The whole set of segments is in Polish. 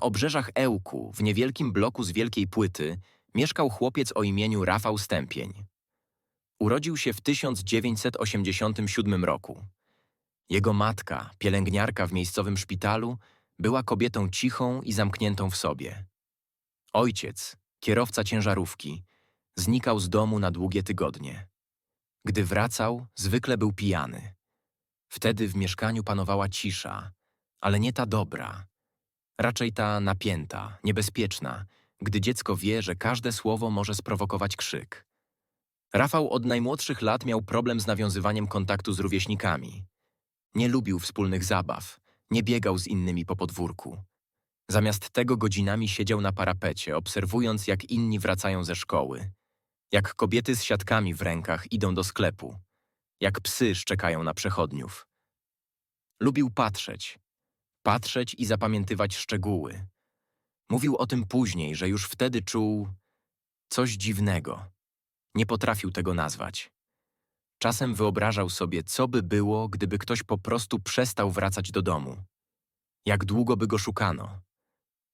Na obrzeżach Ełku, w niewielkim bloku z wielkiej płyty, mieszkał chłopiec o imieniu Rafał Stępień. Urodził się w 1987 roku. Jego matka, pielęgniarka w miejscowym szpitalu, była kobietą cichą i zamkniętą w sobie. Ojciec, kierowca ciężarówki, znikał z domu na długie tygodnie. Gdy wracał, zwykle był pijany. Wtedy w mieszkaniu panowała cisza, ale nie ta dobra. Raczej ta napięta, niebezpieczna, gdy dziecko wie, że każde słowo może sprowokować krzyk. Rafał od najmłodszych lat miał problem z nawiązywaniem kontaktu z rówieśnikami. Nie lubił wspólnych zabaw, nie biegał z innymi po podwórku. Zamiast tego godzinami siedział na parapecie, obserwując, jak inni wracają ze szkoły, jak kobiety z siatkami w rękach idą do sklepu, jak psy szczekają na przechodniów. Lubił patrzeć, patrzeć i zapamiętywać szczegóły. Mówił o tym później, że już wtedy czuł coś dziwnego. Nie potrafił tego nazwać. Czasem wyobrażał sobie, co by było, gdyby ktoś po prostu przestał wracać do domu. Jak długo by go szukano?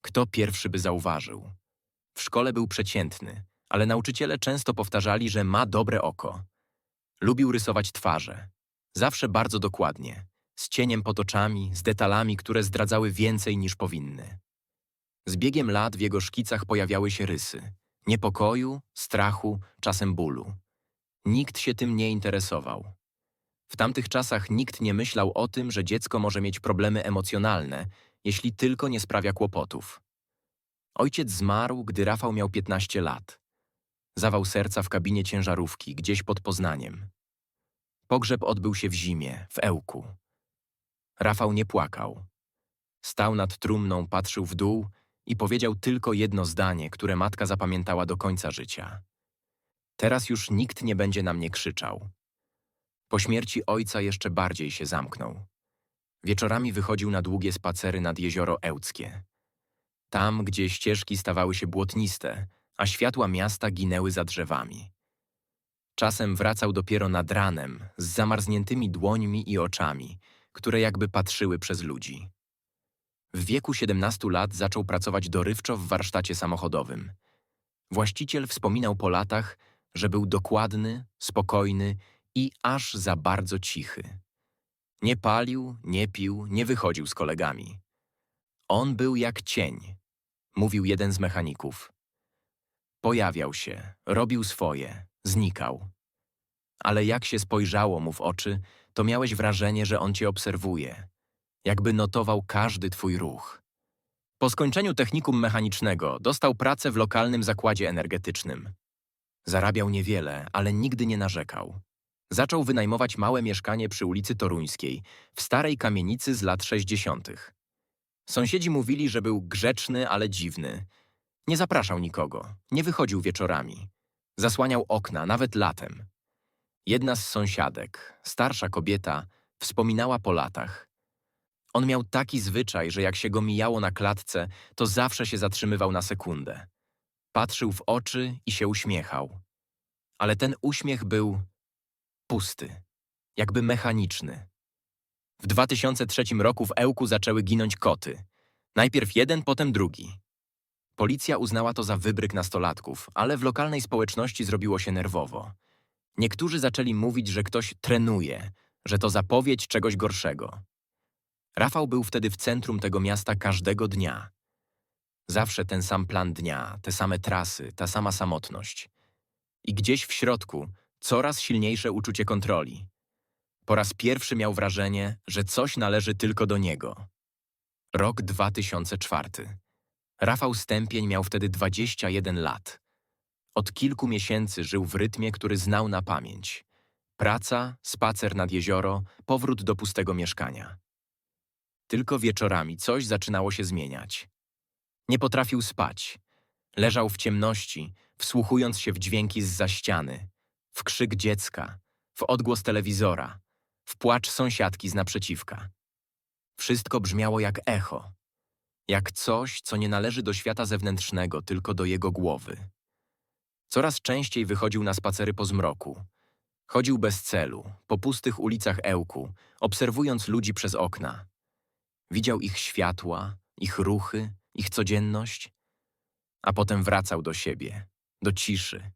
Kto pierwszy by zauważył? W szkole był przeciętny, ale nauczyciele często powtarzali, że ma dobre oko. Lubił rysować twarze. Zawsze bardzo dokładnie, z cieniem pod oczami, z detalami, które zdradzały więcej niż powinny. Z biegiem lat w jego szkicach pojawiały się rysy. Niepokoju, strachu, czasem bólu. Nikt się tym nie interesował. W tamtych czasach nikt nie myślał o tym, że dziecko może mieć problemy emocjonalne, jeśli tylko nie sprawia kłopotów. Ojciec zmarł, gdy Rafał miał 15 lat. Zawał serca w kabinie ciężarówki, gdzieś pod Poznaniem. Pogrzeb odbył się w zimie, w Ełku. Rafał nie płakał. Stał nad trumną, patrzył w dół i powiedział tylko jedno zdanie, które matka zapamiętała do końca życia. Teraz już nikt nie będzie na mnie krzyczał. Po śmierci ojca jeszcze bardziej się zamknął. Wieczorami wychodził na długie spacery nad jezioro Ełckie. Tam, gdzie ścieżki stawały się błotniste, a światła miasta ginęły za drzewami. Czasem wracał dopiero nad ranem, z zamarzniętymi dłońmi i oczami, które jakby patrzyły przez ludzi. W wieku 17 lat zaczął pracować dorywczo w warsztacie samochodowym. Właściciel wspominał po latach, że był dokładny, spokojny i aż za bardzo cichy. Nie palił, nie pił, nie wychodził z kolegami. On był jak cień, mówił jeden z mechaników. Pojawiał się, robił swoje, znikał. Ale jak się spojrzało mu w oczy, to miałeś wrażenie, że on cię obserwuje, jakby notował każdy twój ruch. Po skończeniu technikum mechanicznego dostał pracę w lokalnym zakładzie energetycznym. Zarabiał niewiele, ale nigdy nie narzekał. Zaczął wynajmować małe mieszkanie przy ulicy Toruńskiej, w starej kamienicy z lat 60. Sąsiedzi mówili, że był grzeczny, ale dziwny. Nie zapraszał nikogo, nie wychodził wieczorami. Zasłaniał okna, nawet latem. Jedna z sąsiadek, starsza kobieta, wspominała po latach. On miał taki zwyczaj, że jak się go mijało na klatce, to zawsze się zatrzymywał na sekundę. Patrzył w oczy i się uśmiechał. Ale ten uśmiech był pusty, jakby mechaniczny. W 2003 roku w Ełku zaczęły ginąć koty. Najpierw jeden, potem drugi. Policja uznała to za wybryk nastolatków, ale w lokalnej społeczności zrobiło się nerwowo. Niektórzy zaczęli mówić, że ktoś trenuje, że to zapowiedź czegoś gorszego. Rafał był wtedy w centrum tego miasta każdego dnia. Zawsze ten sam plan dnia, te same trasy, ta sama samotność. I gdzieś w środku coraz silniejsze uczucie kontroli. Po raz pierwszy miał wrażenie, że coś należy tylko do niego. Rok 2004. Rafał Stępień miał wtedy 21 lat. Od kilku miesięcy żył w rytmie, który znał na pamięć. Praca, spacer nad jezioro, powrót do pustego mieszkania. Tylko wieczorami coś zaczynało się zmieniać. Nie potrafił spać. Leżał w ciemności, wsłuchując się w dźwięki z za ściany, w krzyk dziecka, w odgłos telewizora, w płacz sąsiadki z naprzeciwka. Wszystko brzmiało jak echo, jak coś, co nie należy do świata zewnętrznego, tylko do jego głowy. Coraz częściej wychodził na spacery po zmroku. Chodził bez celu, po pustych ulicach Ełku, obserwując ludzi przez okna. Widział ich światła, ich ruchy, ich codzienność, a potem wracał do siebie, do ciszy.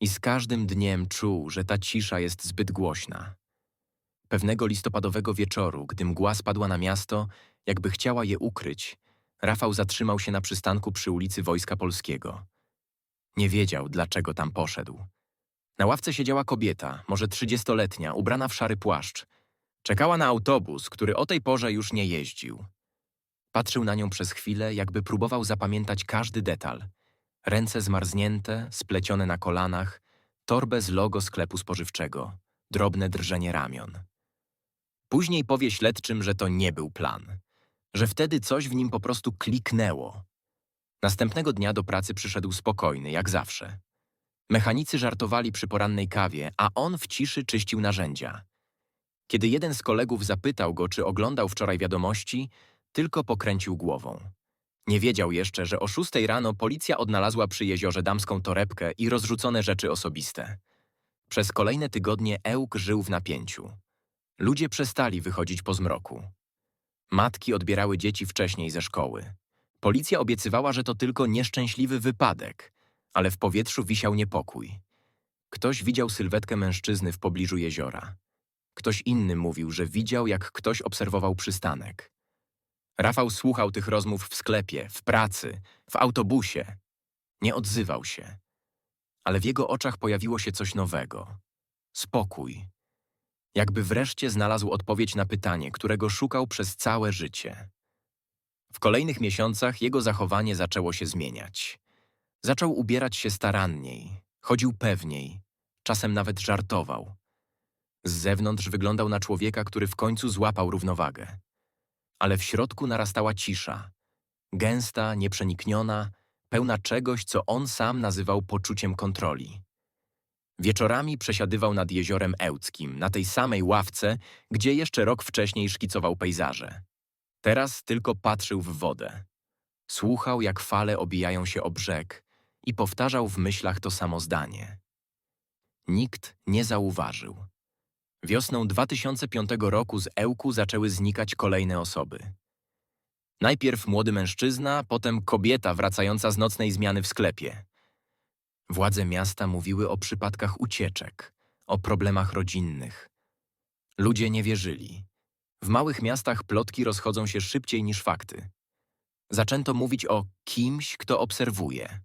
I z każdym dniem czuł, że ta cisza jest zbyt głośna. Pewnego listopadowego wieczoru, gdy mgła spadła na miasto, jakby chciała je ukryć, Rafał zatrzymał się na przystanku przy ulicy Wojska Polskiego. Nie wiedział, dlaczego tam poszedł. Na ławce siedziała kobieta, może trzydziestoletnia, ubrana w szary płaszcz. Czekała na autobus, który o tej porze już nie jeździł. Patrzył na nią przez chwilę, jakby próbował zapamiętać każdy detal. Ręce zmarznięte, splecione na kolanach, torbę z logo sklepu spożywczego, drobne drżenie ramion. Później powie śledczym, że to nie był plan, że wtedy coś w nim po prostu kliknęło. Następnego dnia do pracy przyszedł spokojny, jak zawsze. Mechanicy żartowali przy porannej kawie, a on w ciszy czyścił narzędzia. Kiedy jeden z kolegów zapytał go, czy oglądał wczoraj wiadomości, tylko pokręcił głową. Nie wiedział jeszcze, że o szóstej rano policja odnalazła przy jeziorze damską torebkę i rozrzucone rzeczy osobiste. Przez kolejne tygodnie Ełk żył w napięciu. Ludzie przestali wychodzić po zmroku. Matki odbierały dzieci wcześniej ze szkoły. Policja obiecywała, że to tylko nieszczęśliwy wypadek, ale w powietrzu wisiał niepokój. Ktoś widział sylwetkę mężczyzny w pobliżu jeziora. Ktoś inny mówił, że widział, jak ktoś obserwował przystanek. Rafał słuchał tych rozmów w sklepie, w pracy, w autobusie. Nie odzywał się. Ale w jego oczach pojawiło się coś nowego. Spokój. Jakby wreszcie znalazł odpowiedź na pytanie, którego szukał przez całe życie. W kolejnych miesiącach jego zachowanie zaczęło się zmieniać. Zaczął ubierać się staranniej, chodził pewniej, czasem nawet żartował. Z zewnątrz wyglądał na człowieka, który w końcu złapał równowagę. Ale w środku narastała cisza. Gęsta, nieprzenikniona, pełna czegoś, co on sam nazywał poczuciem kontroli. Wieczorami przesiadywał nad jeziorem Ełckim, na tej samej ławce, gdzie jeszcze rok wcześniej szkicował pejzaże. Teraz tylko patrzył w wodę. Słuchał, jak fale obijają się o brzeg i powtarzał w myślach to samo zdanie. Nikt nie zauważył. Wiosną 2005 roku z Ełku zaczęły znikać kolejne osoby. Najpierw młody mężczyzna, potem kobieta wracająca z nocnej zmiany w sklepie. Władze miasta mówiły o przypadkach ucieczek, o problemach rodzinnych. Ludzie nie wierzyli. W małych miastach plotki rozchodzą się szybciej niż fakty. Zaczęto mówić o kimś, kto obserwuje.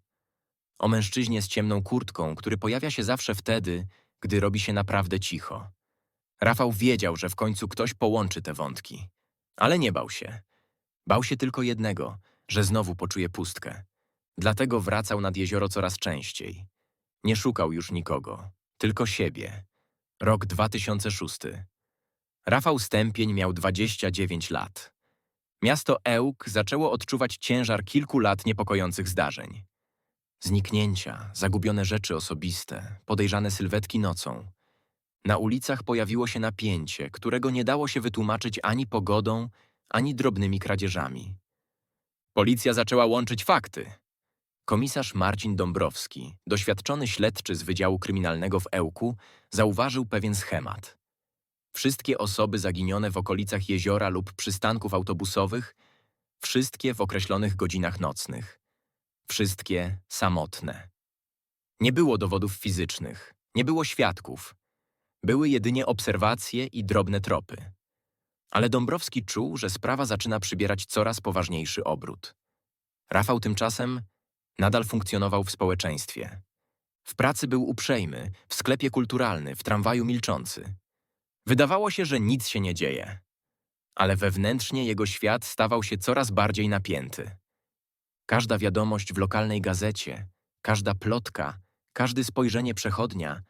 O mężczyźnie z ciemną kurtką, który pojawia się zawsze wtedy, gdy robi się naprawdę cicho. Rafał wiedział, że w końcu ktoś połączy te wątki. Ale nie bał się. Bał się tylko jednego, że znowu poczuje pustkę. Dlatego wracał nad jezioro coraz częściej. Nie szukał już nikogo, tylko siebie. Rok 2006. Rafał Stępień miał 29 lat. Miasto Ełk zaczęło odczuwać ciężar kilku lat niepokojących zdarzeń. Zniknięcia, zagubione rzeczy osobiste, podejrzane sylwetki nocą. Na ulicach pojawiło się napięcie, którego nie dało się wytłumaczyć ani pogodą, ani drobnymi kradzieżami. Policja zaczęła łączyć fakty. Komisarz Marcin Dąbrowski, doświadczony śledczy z Wydziału Kryminalnego w Ełku, zauważył pewien schemat. Wszystkie osoby zaginione w okolicach jeziora lub przystanków autobusowych, wszystkie w określonych godzinach nocnych. Wszystkie samotne. Nie było dowodów fizycznych, nie było świadków. Były jedynie obserwacje i drobne tropy. Ale Dąbrowski czuł, że sprawa zaczyna przybierać coraz poważniejszy obrót. Rafał tymczasem nadal funkcjonował w społeczeństwie. W pracy był uprzejmy, w sklepie kulturalny, w tramwaju milczący. Wydawało się, że nic się nie dzieje. Ale wewnętrznie jego świat stawał się coraz bardziej napięty. Każda wiadomość w lokalnej gazecie, każda plotka, każde spojrzenie przechodnia,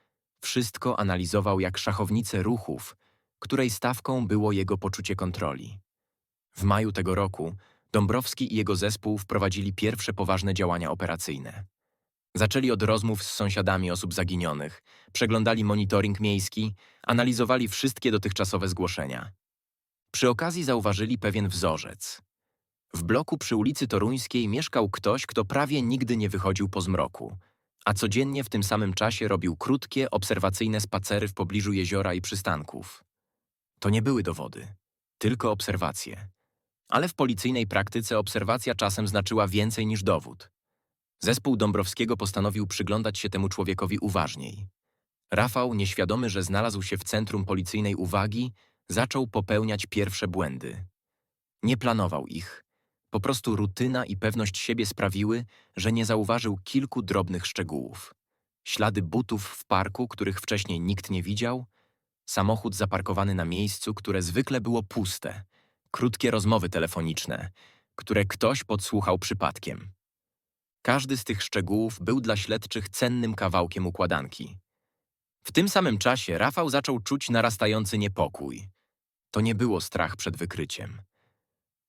wszystko analizował jak szachownicę ruchów, której stawką było jego poczucie kontroli. W maju tego roku Dąbrowski i jego zespół wprowadzili pierwsze poważne działania operacyjne. Zaczęli od rozmów z sąsiadami osób zaginionych, przeglądali monitoring miejski, analizowali wszystkie dotychczasowe zgłoszenia. Przy okazji zauważyli pewien wzorzec. W bloku przy ulicy Toruńskiej mieszkał ktoś, kto prawie nigdy nie wychodził po zmroku, a codziennie w tym samym czasie robił krótkie, obserwacyjne spacery w pobliżu jeziora i przystanków. To nie były dowody, tylko obserwacje. Ale w policyjnej praktyce obserwacja czasem znaczyła więcej niż dowód. Zespół Dąbrowskiego postanowił przyglądać się temu człowiekowi uważniej. Rafał, nieświadomy, że znalazł się w centrum policyjnej uwagi, zaczął popełniać pierwsze błędy. Nie planował ich. Po prostu rutyna i pewność siebie sprawiły, że nie zauważył kilku drobnych szczegółów. Ślady butów w parku, których wcześniej nikt nie widział, samochód zaparkowany na miejscu, które zwykle było puste, krótkie rozmowy telefoniczne, które ktoś podsłuchał przypadkiem. Każdy z tych szczegółów był dla śledczych cennym kawałkiem układanki. W tym samym czasie Rafał zaczął czuć narastający niepokój. To nie było strach przed wykryciem.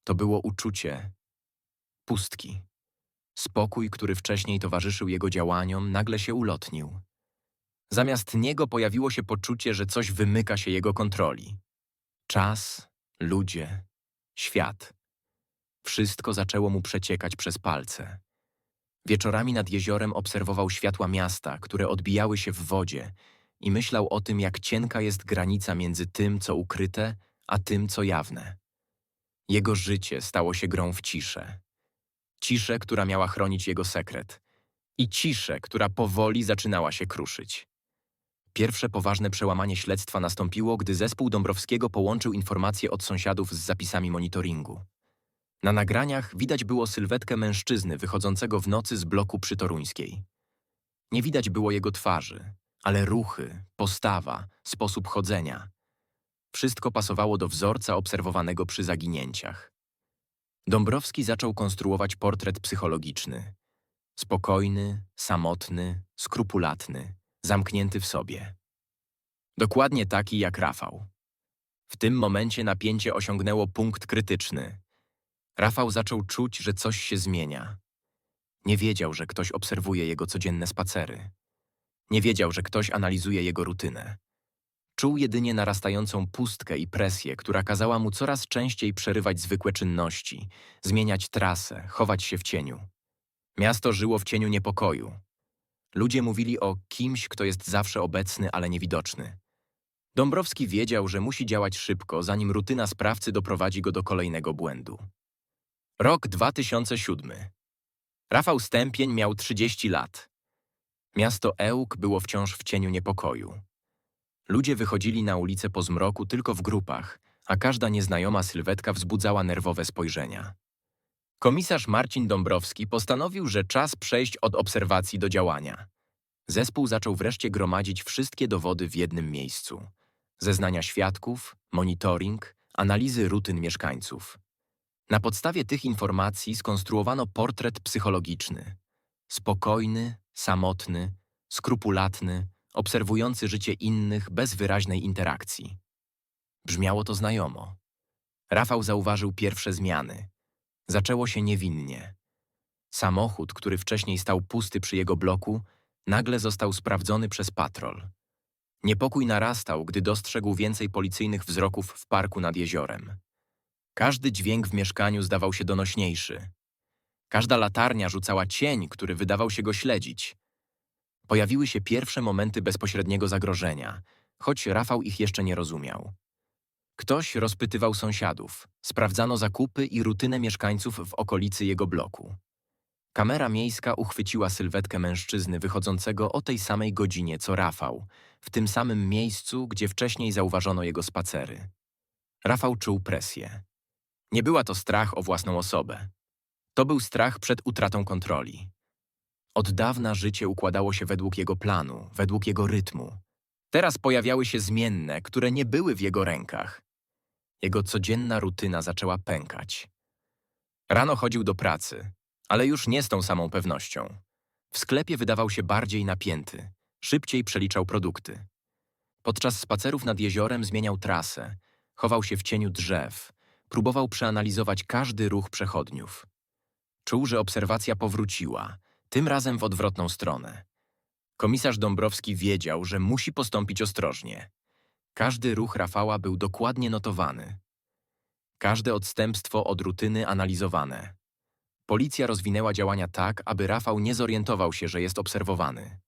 To było uczucie pustki. Spokój, który wcześniej towarzyszył jego działaniom, nagle się ulotnił. Zamiast niego pojawiło się poczucie, że coś wymyka się jego kontroli. Czas, ludzie, świat. Wszystko zaczęło mu przeciekać przez palce. Wieczorami nad jeziorem obserwował światła miasta, które odbijały się w wodzie i myślał o tym, jak cienka jest granica między tym, co ukryte, a tym, co jawne. Jego życie stało się grą w ciszę. Ciszę, która miała chronić jego sekret. I ciszę, która powoli zaczynała się kruszyć. Pierwsze poważne przełamanie śledztwa nastąpiło, gdy zespół Dąbrowskiego połączył informacje od sąsiadów z zapisami monitoringu. Na nagraniach widać było sylwetkę mężczyzny wychodzącego w nocy z bloku przytoruńskiej. Nie widać było jego twarzy, ale ruchy, postawa, sposób chodzenia. Wszystko pasowało do wzorca obserwowanego przy zaginięciach. Dąbrowski zaczął konstruować portret psychologiczny. Spokojny, samotny, skrupulatny, zamknięty w sobie. Dokładnie taki jak Rafał. W tym momencie napięcie osiągnęło punkt krytyczny. Rafał zaczął czuć, że coś się zmienia. Nie wiedział, że ktoś obserwuje jego codzienne spacery. Nie wiedział, że ktoś analizuje jego rutynę. Czuł jedynie narastającą pustkę i presję, która kazała mu coraz częściej przerywać zwykłe czynności, zmieniać trasę, chować się w cieniu. Miasto żyło w cieniu niepokoju. Ludzie mówili o kimś, kto jest zawsze obecny, ale niewidoczny. Dąbrowski wiedział, że musi działać szybko, zanim rutyna sprawcy doprowadzi go do kolejnego błędu. Rok 2007. Rafał Stępień miał 30 lat. Miasto Ełk było wciąż w cieniu niepokoju. Ludzie wychodzili na ulicę po zmroku tylko w grupach, a każda nieznajoma sylwetka wzbudzała nerwowe spojrzenia. Komisarz Marcin Dąbrowski postanowił, że czas przejść od obserwacji do działania. Zespół zaczął wreszcie gromadzić wszystkie dowody w jednym miejscu. Zeznania świadków, monitoring, analizy rutyn mieszkańców. Na podstawie tych informacji skonstruowano portret psychologiczny. Spokojny, samotny, skrupulatny, obserwujący życie innych bez wyraźnej interakcji. Brzmiało to znajomo. Rafał zauważył pierwsze zmiany. Zaczęło się niewinnie. Samochód, który wcześniej stał pusty przy jego bloku, nagle został sprawdzony przez patrol. Niepokój narastał, gdy dostrzegł więcej policyjnych wzroków w parku nad jeziorem. Każdy dźwięk w mieszkaniu zdawał się donośniejszy. Każda latarnia rzucała cień, który wydawał się go śledzić. Pojawiły się pierwsze momenty bezpośredniego zagrożenia, choć Rafał ich jeszcze nie rozumiał. Ktoś rozpytywał sąsiadów, sprawdzano zakupy i rutynę mieszkańców w okolicy jego bloku. Kamera miejska uchwyciła sylwetkę mężczyzny wychodzącego o tej samej godzinie co Rafał, w tym samym miejscu, gdzie wcześniej zauważono jego spacery. Rafał czuł presję. Nie była to strach o własną osobę. To był strach przed utratą kontroli. Od dawna życie układało się według jego planu, według jego rytmu. Teraz pojawiały się zmienne, które nie były w jego rękach. Jego codzienna rutyna zaczęła pękać. Rano chodził do pracy, ale już nie z tą samą pewnością. W sklepie wydawał się bardziej napięty, szybciej przeliczał produkty. Podczas spacerów nad jeziorem zmieniał trasę, chował się w cieniu drzew, próbował przeanalizować każdy ruch przechodniów. Czuł, że obserwacja powróciła, tym razem w odwrotną stronę. Komisarz Dąbrowski wiedział, że musi postąpić ostrożnie. Każdy ruch Rafała był dokładnie notowany. Każde odstępstwo od rutyny analizowane. Policja rozwinęła działania tak, aby Rafał nie zorientował się, że jest obserwowany.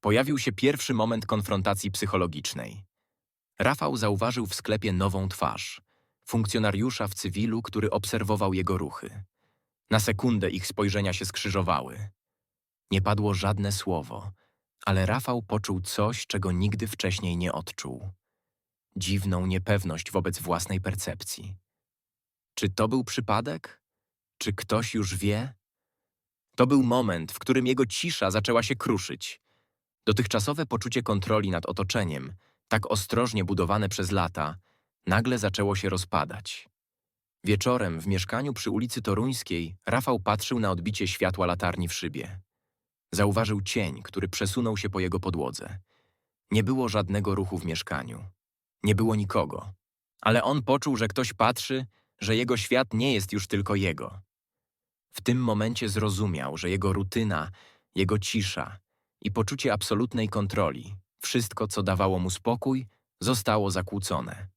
Pojawił się pierwszy moment konfrontacji psychologicznej. Rafał zauważył w sklepie nową twarz. Funkcjonariusza w cywilu, który obserwował jego ruchy. Na sekundę ich spojrzenia się skrzyżowały. Nie padło żadne słowo, ale Rafał poczuł coś, czego nigdy wcześniej nie odczuł. Dziwną niepewność wobec własnej percepcji. Czy to był przypadek? Czy ktoś już wie? To był moment, w którym jego cisza zaczęła się kruszyć. Dotychczasowe poczucie kontroli nad otoczeniem, tak ostrożnie budowane przez lata, nagle zaczęło się rozpadać. Wieczorem w mieszkaniu przy ulicy Toruńskiej Rafał patrzył na odbicie światła latarni w szybie. Zauważył cień, który przesunął się po jego podłodze. Nie było żadnego ruchu w mieszkaniu. Nie było nikogo. Ale on poczuł, że ktoś patrzy, że jego świat nie jest już tylko jego. W tym momencie zrozumiał, że jego rutyna, jego cisza i poczucie absolutnej kontroli, wszystko, co dawało mu spokój, zostało zakłócone.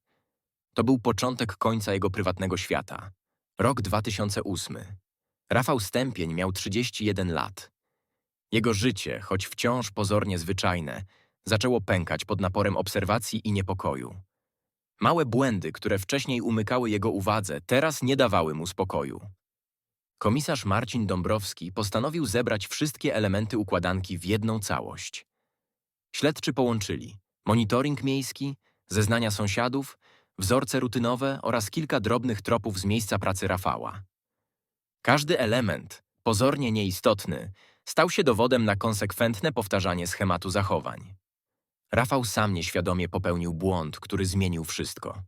To był początek końca jego prywatnego świata. Rok 2008. Rafał Stępień miał 31 lat. Jego życie, choć wciąż pozornie zwyczajne, zaczęło pękać pod naporem obserwacji i niepokoju. Małe błędy, które wcześniej umykały jego uwadze, teraz nie dawały mu spokoju. Komisarz Marcin Dąbrowski postanowił zebrać wszystkie elementy układanki w jedną całość. Śledczy połączyli monitoring miejski, zeznania sąsiadów, wzorce rutynowe oraz kilka drobnych tropów z miejsca pracy Rafała. Każdy element, pozornie nieistotny, stał się dowodem na konsekwentne powtarzanie schematu zachowań. Rafał sam nieświadomie popełnił błąd, który zmienił wszystko.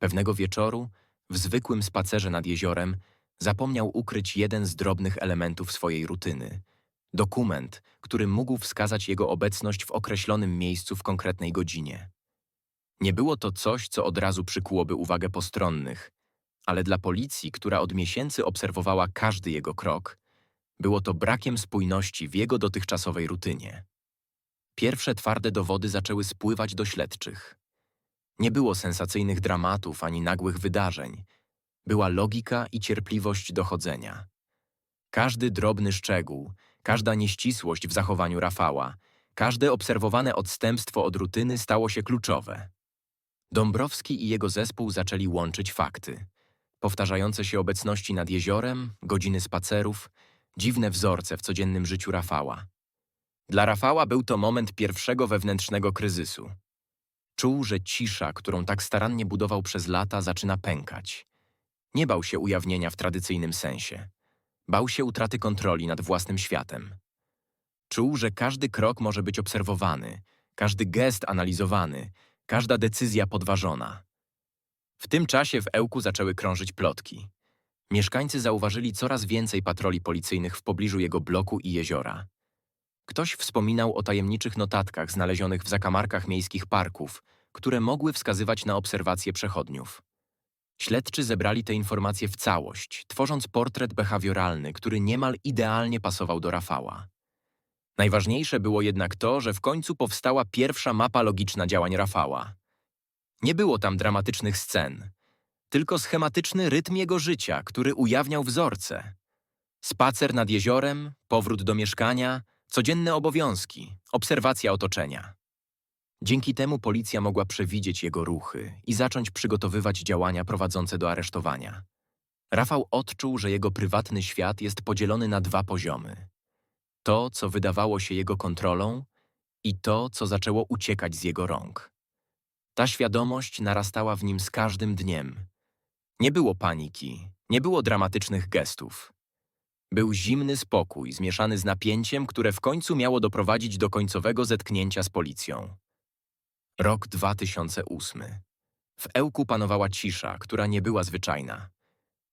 Pewnego wieczoru, w zwykłym spacerze nad jeziorem, zapomniał ukryć jeden z drobnych elementów swojej rutyny dokument, który mógł wskazać jego obecność w określonym miejscu w konkretnej godzinie. Nie było to coś, co od razu przykułoby uwagę postronnych, ale dla policji, która od miesięcy obserwowała każdy jego krok, było to brakiem spójności w jego dotychczasowej rutynie. Pierwsze twarde dowody zaczęły spływać do śledczych. Nie było sensacyjnych dramatów ani nagłych wydarzeń. Była logika i cierpliwość dochodzenia. Każdy drobny szczegół, każda nieścisłość w zachowaniu Rafała, każde obserwowane odstępstwo od rutyny stało się kluczowe. Dąbrowski i jego zespół zaczęli łączyć fakty. Powtarzające się obecności nad jeziorem, godziny spacerów, dziwne wzorce w codziennym życiu Rafała. Dla Rafała był to moment pierwszego wewnętrznego kryzysu. Czuł, że cisza, którą tak starannie budował przez lata, zaczyna pękać. Nie bał się ujawnienia w tradycyjnym sensie. Bał się utraty kontroli nad własnym światem. Czuł, że każdy krok może być obserwowany, każdy gest analizowany, każda decyzja podważona. W tym czasie w Ełku zaczęły krążyć plotki. Mieszkańcy zauważyli coraz więcej patroli policyjnych w pobliżu jego bloku i jeziora. Ktoś wspominał o tajemniczych notatkach znalezionych w zakamarkach miejskich parków, które mogły wskazywać na obserwacje przechodniów. Śledczy zebrali te informacje w całość, tworząc portret behawioralny, który niemal idealnie pasował do Rafała. Najważniejsze było jednak to, że w końcu powstała pierwsza mapa logiczna działań Rafała. Nie było tam dramatycznych scen, tylko schematyczny rytm jego życia, który ujawniał wzorce. Spacer nad jeziorem, powrót do mieszkania, codzienne obowiązki, obserwacja otoczenia. Dzięki temu policja mogła przewidzieć jego ruchy i zacząć przygotowywać działania prowadzące do aresztowania. Rafał odczuł, że jego prywatny świat jest podzielony na dwa poziomy. To, co wydawało się jego kontrolą i to, co zaczęło uciekać z jego rąk. Ta świadomość narastała w nim z każdym dniem. Nie było paniki, nie było dramatycznych gestów. Był zimny spokój, zmieszany z napięciem, które w końcu miało doprowadzić do końcowego zetknięcia z policją. Rok 2008. W Ełku panowała cisza, która nie była zwyczajna.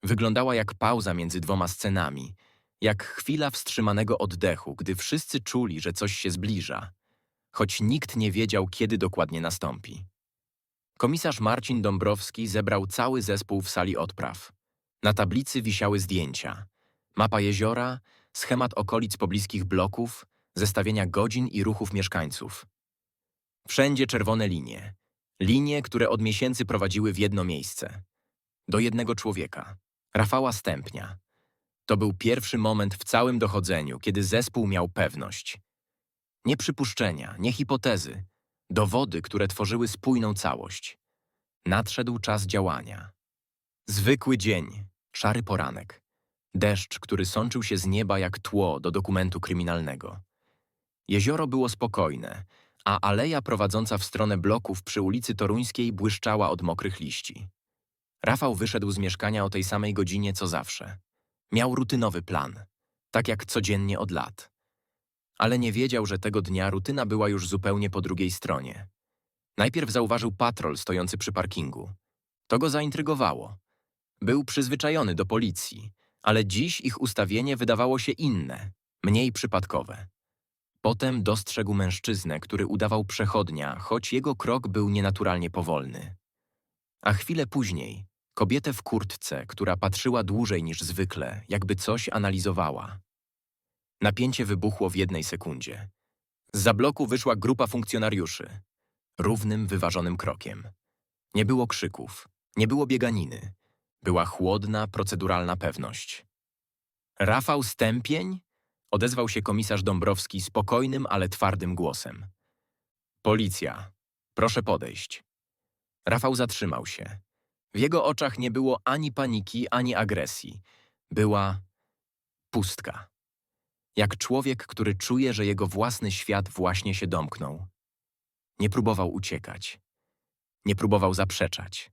Wyglądała jak pauza między dwoma scenami, jak chwila wstrzymanego oddechu, gdy wszyscy czuli, że coś się zbliża, choć nikt nie wiedział, kiedy dokładnie nastąpi. Komisarz Marcin Dąbrowski zebrał cały zespół w sali odpraw. Na tablicy wisiały zdjęcia. Mapa jeziora, schemat okolic pobliskich bloków, zestawienia godzin i ruchów mieszkańców. Wszędzie czerwone linie. Linie, które od miesięcy prowadziły w jedno miejsce. Do jednego człowieka. Rafała Stępnia. To był pierwszy moment w całym dochodzeniu, kiedy zespół miał pewność. Nie przypuszczenia, nie hipotezy. Dowody, które tworzyły spójną całość. Nadszedł czas działania. Zwykły dzień, szary poranek. Deszcz, który sączył się z nieba jak tło do dokumentu kryminalnego. Jezioro było spokojne, a aleja prowadząca w stronę bloków przy ulicy Toruńskiej błyszczała od mokrych liści. Rafał wyszedł z mieszkania o tej samej godzinie co zawsze. Miał rutynowy plan, tak jak codziennie od lat. Ale nie wiedział, że tego dnia rutyna była już zupełnie po drugiej stronie. Najpierw zauważył patrol stojący przy parkingu. To go zaintrygowało. Był przyzwyczajony do policji, ale dziś ich ustawienie wydawało się inne, mniej przypadkowe. Potem dostrzegł mężczyznę, który udawał przechodnia, choć jego krok był nienaturalnie powolny. A chwilę później kobietę w kurtce, która patrzyła dłużej niż zwykle, jakby coś analizowała. Napięcie wybuchło w jednej sekundzie. Z bloku wyszła grupa funkcjonariuszy. Równym, wyważonym krokiem. Nie było krzyków, nie było bieganiny. Była chłodna, proceduralna pewność. Rafał Stępień? Odezwał się komisarz Dąbrowski spokojnym, ale twardym głosem. Policja, proszę podejść. Rafał zatrzymał się. W jego oczach nie było ani paniki, ani agresji. Była pustka. Jak człowiek, który czuje, że jego własny świat właśnie się domknął. Nie próbował uciekać. Nie próbował zaprzeczać.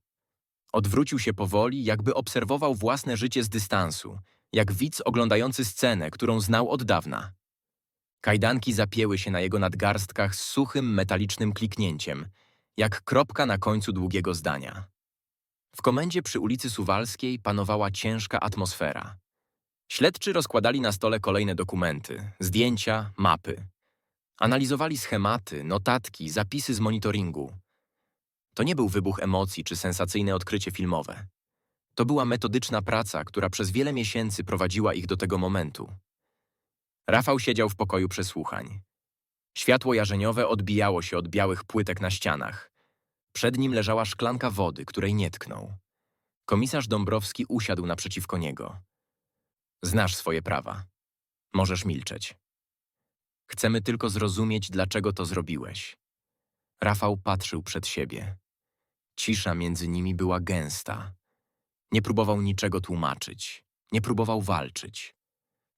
Odwrócił się powoli, jakby obserwował własne życie z dystansu, jak widz oglądający scenę, którą znał od dawna. Kajdanki zapięły się na jego nadgarstkach z suchym, metalicznym kliknięciem, jak kropka na końcu długiego zdania. W komendzie przy ulicy Suwalskiej panowała ciężka atmosfera. Śledczy rozkładali na stole kolejne dokumenty, zdjęcia, mapy. Analizowali schematy, notatki, zapisy z monitoringu. To nie był wybuch emocji czy sensacyjne odkrycie filmowe. To była metodyczna praca, która przez wiele miesięcy prowadziła ich do tego momentu. Rafał siedział w pokoju przesłuchań. Światło jarzeniowe odbijało się od białych płytek na ścianach. Przed nim leżała szklanka wody, której nie tknął. Komisarz Dąbrowski usiadł naprzeciwko niego. Znasz swoje prawa. Możesz milczeć. Chcemy tylko zrozumieć, dlaczego to zrobiłeś. Rafał patrzył przed siebie. Cisza między nimi była gęsta. Nie próbował niczego tłumaczyć, nie próbował walczyć.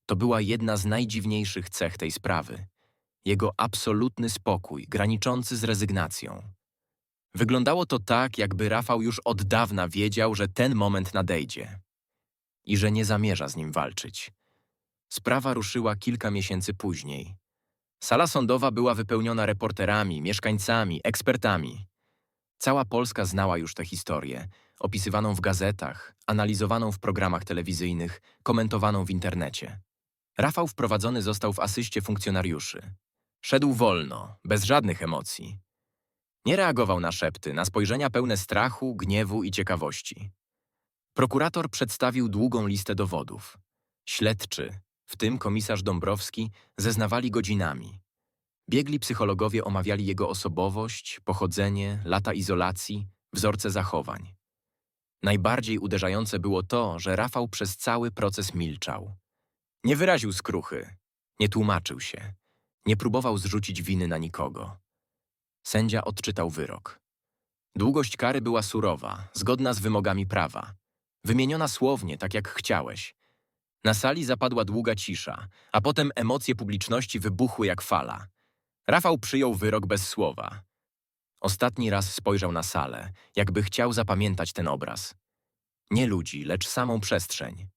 To była jedna z najdziwniejszych cech tej sprawy. Jego absolutny spokój, graniczący z rezygnacją. Wyglądało to tak, jakby Rafał już od dawna wiedział, że ten moment nadejdzie i że nie zamierza z nim walczyć. Sprawa ruszyła kilka miesięcy później. Sala sądowa była wypełniona reporterami, mieszkańcami, ekspertami. Cała Polska znała już tę historię, opisywaną w gazetach, analizowaną w programach telewizyjnych, komentowaną w internecie. Rafał wprowadzony został w asyście funkcjonariuszy. Szedł wolno, bez żadnych emocji. Nie reagował na szepty, na spojrzenia pełne strachu, gniewu i ciekawości. Prokurator przedstawił długą listę dowodów. Śledczy, w tym komisarz Dąbrowski, zeznawali godzinami. Biegli psychologowie omawiali jego osobowość, pochodzenie, lata izolacji, wzorce zachowań. Najbardziej uderzające było to, że Rafał przez cały proces milczał. Nie wyraził skruchy, nie tłumaczył się, nie próbował zrzucić winy na nikogo. Sędzia odczytał wyrok. Długość kary była surowa, zgodna z wymogami prawa. Wymieniona słownie, tak jak chciałeś. Na sali zapadła długa cisza, a potem emocje publiczności wybuchły jak fala. Rafał przyjął wyrok bez słowa. Ostatni raz spojrzał na salę, jakby chciał zapamiętać ten obraz. Nie ludzi, lecz samą przestrzeń.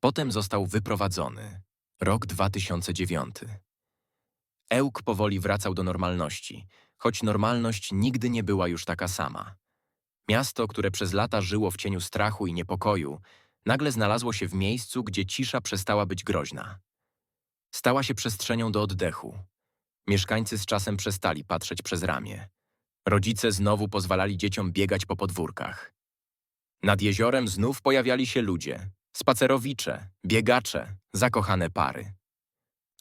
Potem został wyprowadzony. Rok 2009. Ełk powoli wracał do normalności, choć normalność nigdy nie była już taka sama. Miasto, które przez lata żyło w cieniu strachu i niepokoju, nagle znalazło się w miejscu, gdzie cisza przestała być groźna. Stała się przestrzenią do oddechu. Mieszkańcy z czasem przestali patrzeć przez ramię. Rodzice znowu pozwalali dzieciom biegać po podwórkach. Nad jeziorem znów pojawiali się ludzie, spacerowicze, biegacze, zakochane pary.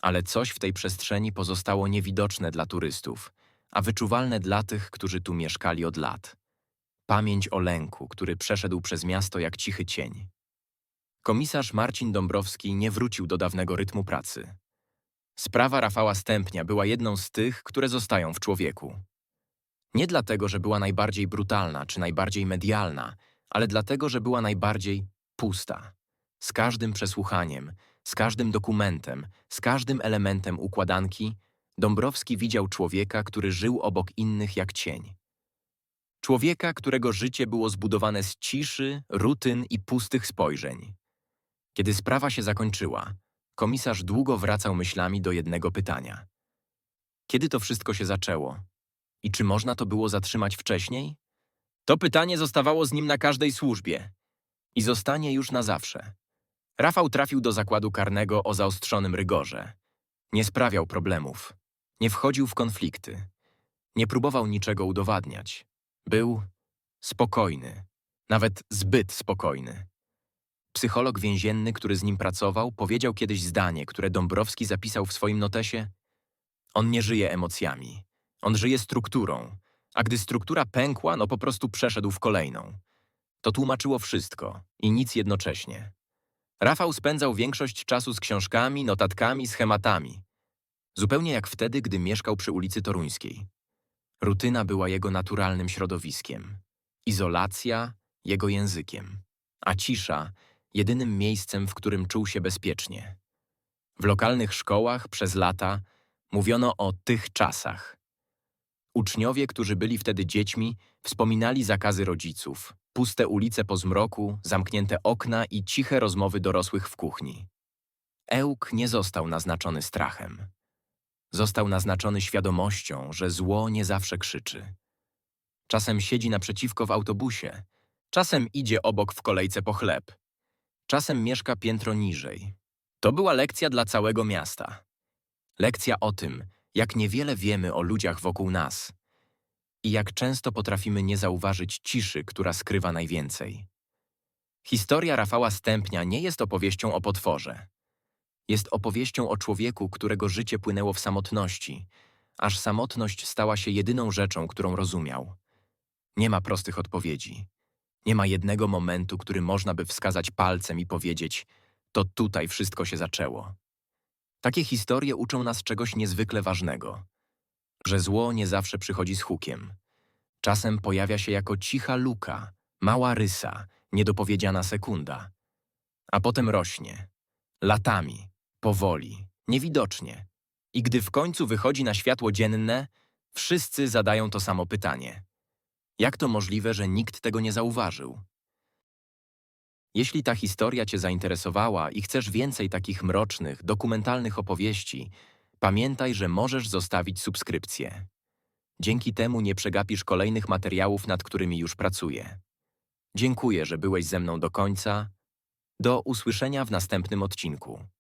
Ale coś w tej przestrzeni pozostało niewidoczne dla turystów, a wyczuwalne dla tych, którzy tu mieszkali od lat. Pamięć o lęku, który przeszedł przez miasto jak cichy cień. Komisarz Marcin Dąbrowski nie wrócił do dawnego rytmu pracy. Sprawa Rafała Stępnia była jedną z tych, które zostają w człowieku. Nie dlatego, że była najbardziej brutalna czy najbardziej medialna, ale dlatego, że była najbardziej pusta. Z każdym przesłuchaniem, z każdym dokumentem, z każdym elementem układanki, Dąbrowski widział człowieka, który żył obok innych jak cień. Człowieka, którego życie było zbudowane z ciszy, rutyn i pustych spojrzeń. Kiedy sprawa się zakończyła, komisarz długo wracał myślami do jednego pytania. Kiedy to wszystko się zaczęło? I czy można to było zatrzymać wcześniej? To pytanie zostawało z nim na każdej służbie i zostanie już na zawsze. Rafał trafił do zakładu karnego o zaostrzonym rygorze. Nie sprawiał problemów, nie wchodził w konflikty, nie próbował niczego udowadniać. Był spokojny, nawet zbyt spokojny. Psycholog więzienny, który z nim pracował, powiedział kiedyś zdanie, które Dąbrowski zapisał w swoim notesie. On nie żyje emocjami, on żyje strukturą, a gdy struktura pękła, no po prostu przeszedł w kolejną. To tłumaczyło wszystko i nic jednocześnie. Rafał spędzał większość czasu z książkami, notatkami, schematami. Zupełnie jak wtedy, gdy mieszkał przy ulicy Toruńskiej. Rutyna była jego naturalnym środowiskiem. Izolacja jego językiem. A cisza jedynym miejscem, w którym czuł się bezpiecznie. W lokalnych szkołach przez lata mówiono o tych czasach. Uczniowie, którzy byli wtedy dziećmi, wspominali zakazy rodziców, puste ulice po zmroku, zamknięte okna i ciche rozmowy dorosłych w kuchni. Ełk nie został naznaczony strachem. Został naznaczony świadomością, że zło nie zawsze krzyczy. Czasem siedzi naprzeciwko w autobusie, czasem idzie obok w kolejce po chleb, czasem mieszka piętro niżej. To była lekcja dla całego miasta. Lekcja o tym, jak niewiele wiemy o ludziach wokół nas i jak często potrafimy nie zauważyć ciszy, która skrywa najwięcej. Historia Rafała Stępnia nie jest opowieścią o potworze. Jest opowieścią o człowieku, którego życie płynęło w samotności, aż samotność stała się jedyną rzeczą, którą rozumiał. Nie ma prostych odpowiedzi. Nie ma jednego momentu, który można by wskazać palcem i powiedzieć: To tutaj wszystko się zaczęło. Takie historie uczą nas czegoś niezwykle ważnego: że zło nie zawsze przychodzi z hukiem. Czasem pojawia się jako cicha luka, mała rysa, niedopowiedziana sekunda. A potem rośnie. Latami, powoli, niewidocznie. I gdy w końcu wychodzi na światło dzienne, wszyscy zadają to samo pytanie. Jak to możliwe, że nikt tego nie zauważył? Jeśli ta historia Cię zainteresowała i chcesz więcej takich mrocznych, dokumentalnych opowieści, pamiętaj, że możesz zostawić subskrypcję. Dzięki temu nie przegapisz kolejnych materiałów, nad którymi już pracuję. Dziękuję, że byłeś ze mną do końca. Do usłyszenia w następnym odcinku.